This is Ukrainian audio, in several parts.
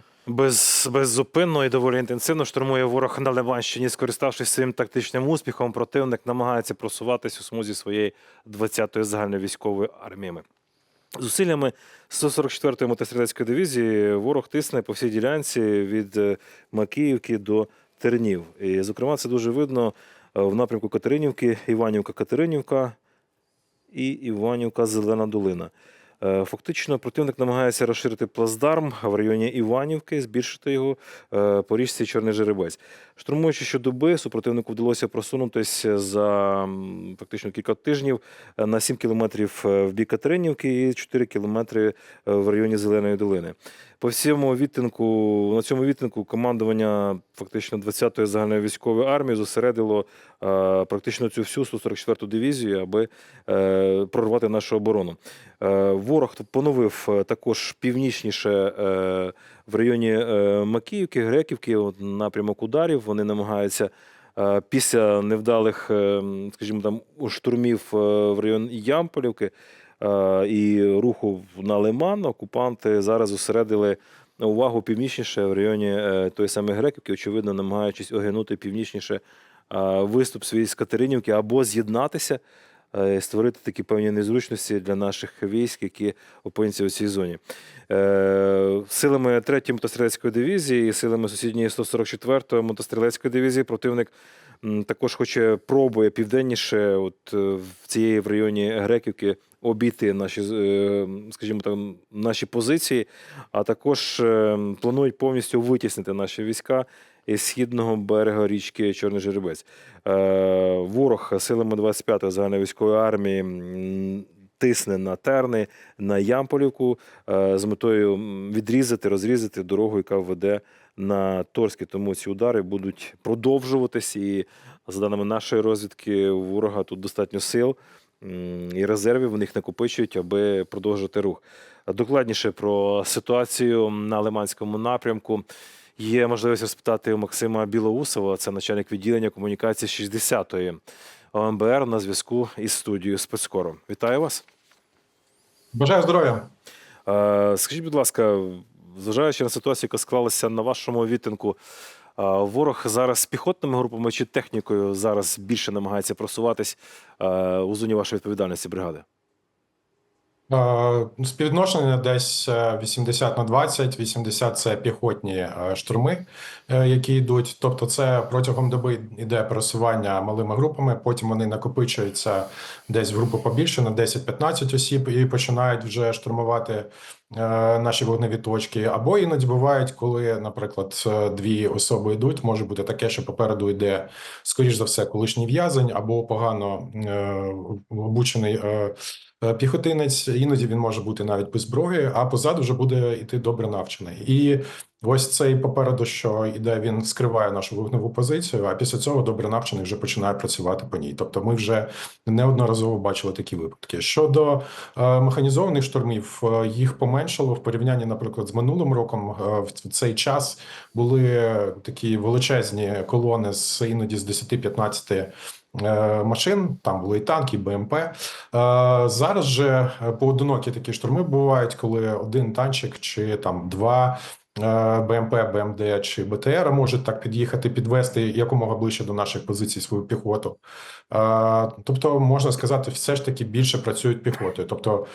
завдання. Без, беззупинно і доволі інтенсивно штурмує ворог на Лиманщині. Скориставшись своїм тактичним успіхом, противник намагається просуватись у смузі своєї 20-ї загальновійськової армії. Зусиллями 144-ї мотострілецької дивізії ворог тисне по всій ділянці від е, Макіївки до Тернів. І, зокрема, це дуже видно е, в напрямку Катеринівки, Іванівка-Катеринівка і Іванівка Зелена Долина. Е, Фактично, противник намагається розширити плацдарм в районі Іванівки, збільшити його е, по річці Чорний Жеребець. Штурмуючи щодоби, супротивнику вдалося просунутися за фактично кілька тижнів е, на 7 кілометрів в бік Катеринівки і 4 кілометри в районі Зеленої долини. По всьому відтинку, на цьому відтинку командування фактично 20-ї загальної військової армії зосередило практично цю всю 144-ту дивізію, аби прорвати нашу оборону. Ворог поновив е, також північніше е, в районі е, Макіївки, Греківки, напрямок ударів. Вони намагаються після невдалих, скажімо там, штурмів в район Ямполівки і руху на Лиман. Окупанти зараз зосередили увагу північніше в районі тої самої Греківки, очевидно, намагаючись огинути північніше виступ свій з Катеринівки або з'єднатися створити такі певні незручності для наших військ, які опиняться у цій зоні. Е, Силами 3-ї мотострілецької дивізії і силами сусідньої 144-ї мотострілецької дивізії противник також хоче пробує південніше, от е, в цієї в районі Греківки. Обійти наші, е, скажімо так, наші позиції, а також е, планують повністю витіснити наші війська із східного берега річки Чорний Жеребець. Ворог силами 25-ї загальновійськової армії тисне на Терни, на Ямполівку е, з метою відрізати, розрізати дорогу, яка веде на Торське. Тому ці удари будуть продовжуватись. І за даними нашої розвідки, у ворога тут достатньо сил і резервів. Вони їх накопичують, аби продовжити рух. Докладніше про ситуацію на Лиманському напрямку. Є можливість розпитати у Максима Білоусова, це начальник відділення комунікації 60-ї ОМБР на зв'язку із студією спецкору. Вітаю вас. Бажаю здоров'я. Е, Скажіть, будь ласка, зважаючи на ситуацію, яка склалася на вашому відтинку, е, ворог зараз піхотними групами чи технікою зараз більше намагається просуватись е, у зоні вашої відповідальності бригади? Е, Співвідношення десь е, 80 на 20. 80 – це піхотні е, штурми, е, які йдуть. Тобто, це протягом доби йде просування малими групами. Потім вони накопичуються десь в групу побільше на 10-15 осіб і починають вже штурмувати е, наші вогневі точки. Або іноді бувають, коли, наприклад, е, дві особи йдуть. Може бути таке, що попереду йде, скоріш за все, колишній в'язень або погано е, обучений. е, Е, Піхотинець іноді він може бути навіть без зброї, а позаду вже буде йти добре навчений. І ось цей попереду, що йде, він скриває нашу вогневу позицію. А після цього добре навчений вже починає працювати по ній. Тобто, ми вже неодноразово бачили такі випадки. Щодо е, механізованих штурмів, е, їх поменшало в порівнянні, наприклад, з минулим роком. Е, в цей час були такі величезні колони з іноді з 10-15 е, машин. Там були і танки, і БМП. Е, Зараз же е, поодинокі такі штурми бувають, коли один танчик чи там два. БМП, БМД чи БТР можуть так під'їхати, підвести якомога ближче до наших позицій свою піхоту. Тобто, можна сказати, все ж таки більше працюють піхотою. Тобто,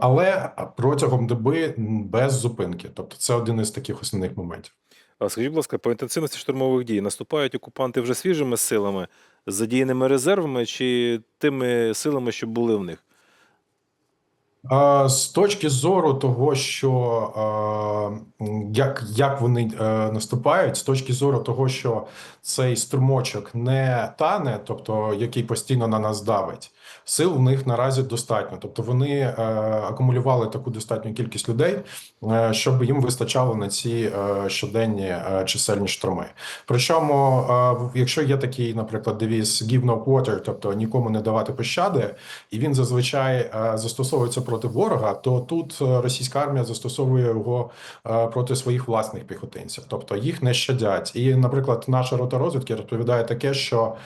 але протягом доби без зупинки. Тобто, це один із таких основних моментів. А Скажіть, будь ласка, по інтенсивності штурмових дій наступають окупанти вже свіжими силами, задіяними резервами чи тими силами, що були в них? З точки зору того, що як, як вони е, наступають, з точки зору того, що цей струмочок не тане, тобто який постійно на нас давить, сил в них наразі достатньо. Тобто вони е, акумулювали таку достатню кількість людей, е, щоб їм вистачало на ці щоденні чисельні штурми. Причому, якщо є такий, наприклад, девіз «Give no quarter», тобто нікому не давати пощади, і він зазвичай застосовується проти ворога, то тут е, російська армія застосовує його е, проти своїх власних піхотинців, тобто їх не щадять. І, наприклад, наша рота розвідки розповідає таке, що.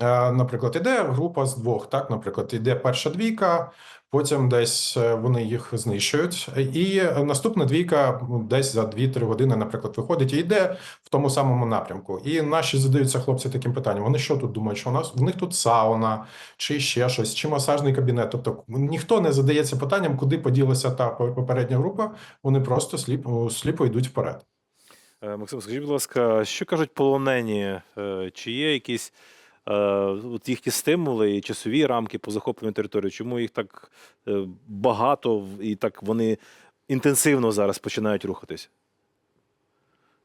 е, Наприклад, іде група з двох, так, наприклад, іде перша двійка, Потім десь е, вони їх знищують. І наступна двійка десь за 2-3 години, наприклад, виходить і йде в тому самому напрямку. І наші задаються хлопці таким питанням: вони що тут думають? Що у нас в них тут сауна, чи ще щось, чи масажний кабінет. Тобто ніхто не задається питанням, куди поділася та попередня група. Вони просто сліпо, сліпо йдуть вперед. Е, Максим, скажіть, будь ласка, що кажуть полонені? Е, Чи є якісь от їхні стимули і часові рамки по захопленню території? Чому їх так е, багато і так вони інтенсивно зараз починають рухатись?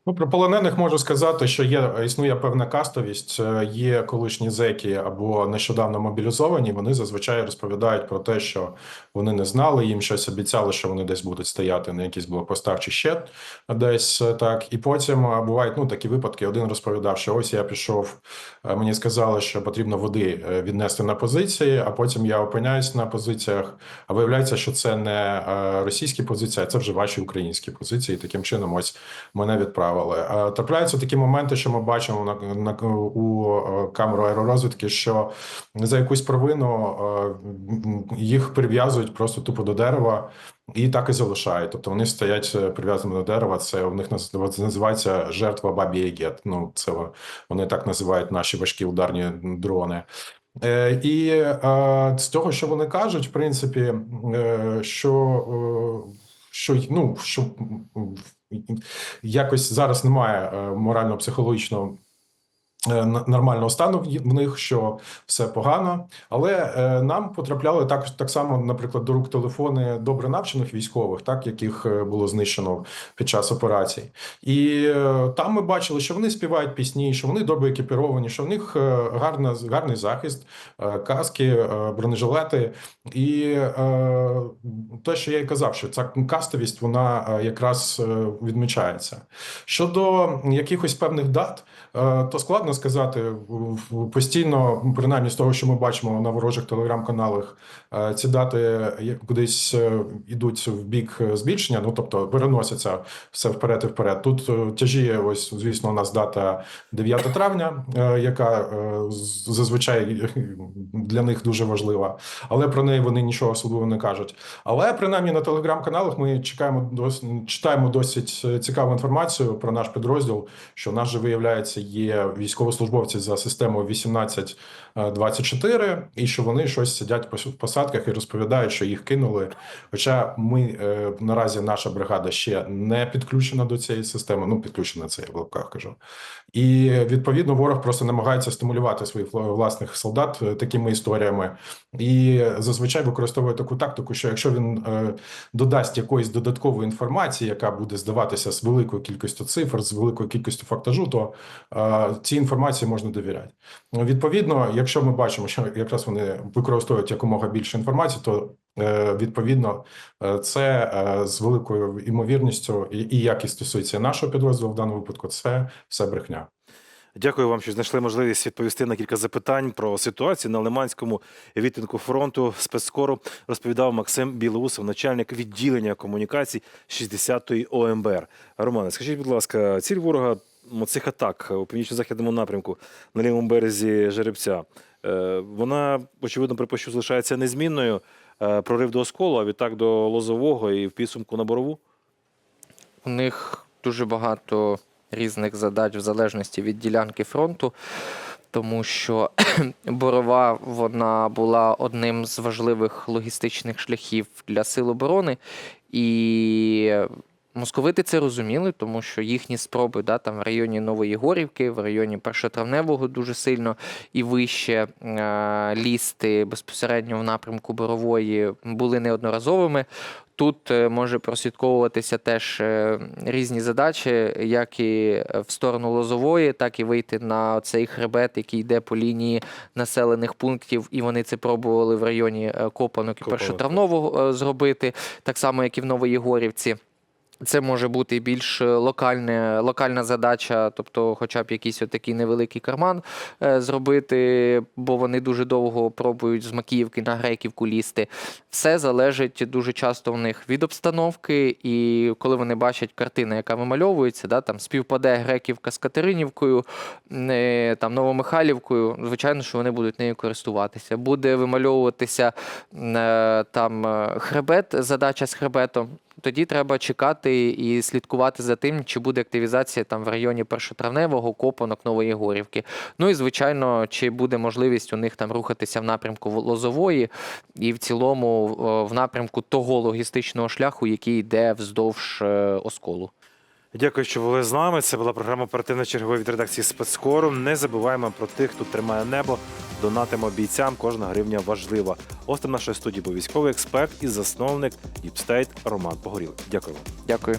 Ну, про полонених можу сказати, що є існує певна кастовість. Е, Є колишні зеки або нещодавно мобілізовані. Вони зазвичай розповідають про те, що вони не знали, їм щось обіцяли, що вони десь будуть стояти на якісь блокпостах чи ще десь е, так. І потім е, бувають ну такі випадки. Один розповідав, що ось я пішов. Мені сказали, що потрібно води віднести на позиції, а потім я опиняюсь на позиціях. А виявляється, що це не російські позиції, а це вже ваші українські позиції. Таким чином, ось мене відправили. Е, Трапляються такі моменти, що ми бачимо на, на у е, камеру аеророзвідки, що за якусь провину е, їх прив'язують просто тупо до дерева. І так і залишають. Тобто вони стоять прив'язані до дерева. Це у них називається жертва бабі Ягет. Ну це вони так називають наші важкі ударні дрони. Е, і е, з того, що вони кажуть, в принципі, е, що, е, що ну що якось зараз немає е, морально-психологічного. е, Нормального стану в них, що все погано, але е, нам потрапляли так, так само, наприклад, до рук телефони добре навчених військових, так яких було знищено під час операцій. І там ми бачили, що вони співають пісні, що вони добре екіпіровані, що в них гарна, гарний захист, каски, бронежилети. І те, що я і казав, що ця кастовість вона е, якраз е, відмічається. Щодо якихось певних дат, е, то складно сказати постійно, принаймні з того, що ми бачимо на ворожих телеграм-каналах, ці дати кудись йдуть в бік збільшення, ну тобто переносяться все вперед і вперед. Тут тяжіє, ось звісно, у нас дата 9 травня, яка зазвичай для них дуже важлива, але про неї вони нічого особливо не кажуть. Але принаймні на телеграм-каналах ми чекаємо дос, читаємо досить е, цікаву інформацію про наш підрозділ, що в нас же виявляється є військовослужбовці за системою 1824, і що вони щось сидять по- посадках і розповідають, що їх кинули. Хоча ми е, наразі наша бригада ще не підключена до цієї системи. Ну підключена це я в лапках кажу. І відповідно ворог просто намагається стимулювати своїх власних солдат е, такими історіями, і зазвичай використовує таку тактику, що якщо він е, додасть якоїсь додаткової інформації, яка буде здаватися з великою кількістю цифр, з великою кількістю фактажу, то е, цій інформації можна довіряти. Відповідно, якщо ми бачимо, що якраз вони використовують якомога більше інформації, то е, відповідно е, це е, з великою імовірністю, і, і як і стосується нашого підрозділу в даному випадку, це все брехня. Дякую вам, що знайшли можливість відповісти на кілька запитань про ситуацію на Лиманському відтинку фронту спецскору розповідав Максим Білоусов, начальник відділення комунікацій 60-ї ОМБР. Романе, скажіть, будь ласка, ціль ворога цих атак у північно-західному напрямку на лівому березі Жеребця. е, Вона очевидно припущу залишається незмінною. Е, Прорив до осколу, а відтак до Лозового і в підсумку на борову. У них дуже багато різних задач в залежності від ділянки фронту, тому що борова вона була одним з важливих логістичних шляхів для сил оборони. І московити це розуміли, тому що їхні спроби да, там в районі Нової Горівки, в районі Першотравневого дуже сильно і вище е, лізти безпосередньо в напрямку борової були неодноразовими. Тут е, може прослідковуватися теж е, різні задачі, як і в сторону Лозової, так і вийти на цей хребет, який йде по лінії населених пунктів, і вони це пробували в районі е, Копанок і Першотравнового зробити, так само, як і в Новоєгорівці. Це може бути більш локальне, локальна задача, тобто, хоча б якийсь такий невеликий карман е, зробити, бо вони дуже довго пробують з Макіївки на Греківку лізти. Все залежить дуже часто в них від обстановки, і коли вони бачать картину, яка вимальовується, да, там співпаде Греківка з Катеринівкою, е, там Новомихайлівкою, звичайно, що вони будуть нею користуватися. Буде вимальовуватися е, там е, хребет, задача з хребетом. Тоді треба чекати і слідкувати за тим, чи буде активізація там в районі першотравневого копанок Нової Горівки. Ну і звичайно, чи буде можливість у них там рухатися в напрямку Лозової і в цілому е, в напрямку того логістичного шляху, який йде вздовж е, осколу. Дякую, що були з нами. Це була програма оперативно чергова від редакції спецкору. Не забуваємо про тих, хто тримає небо. Донатимо бійцям. Кожна гривня важлива. Гостем нашої студії був військовий експерт і засновник Діпстейт Роман Погоріл. Дякую. Дякую.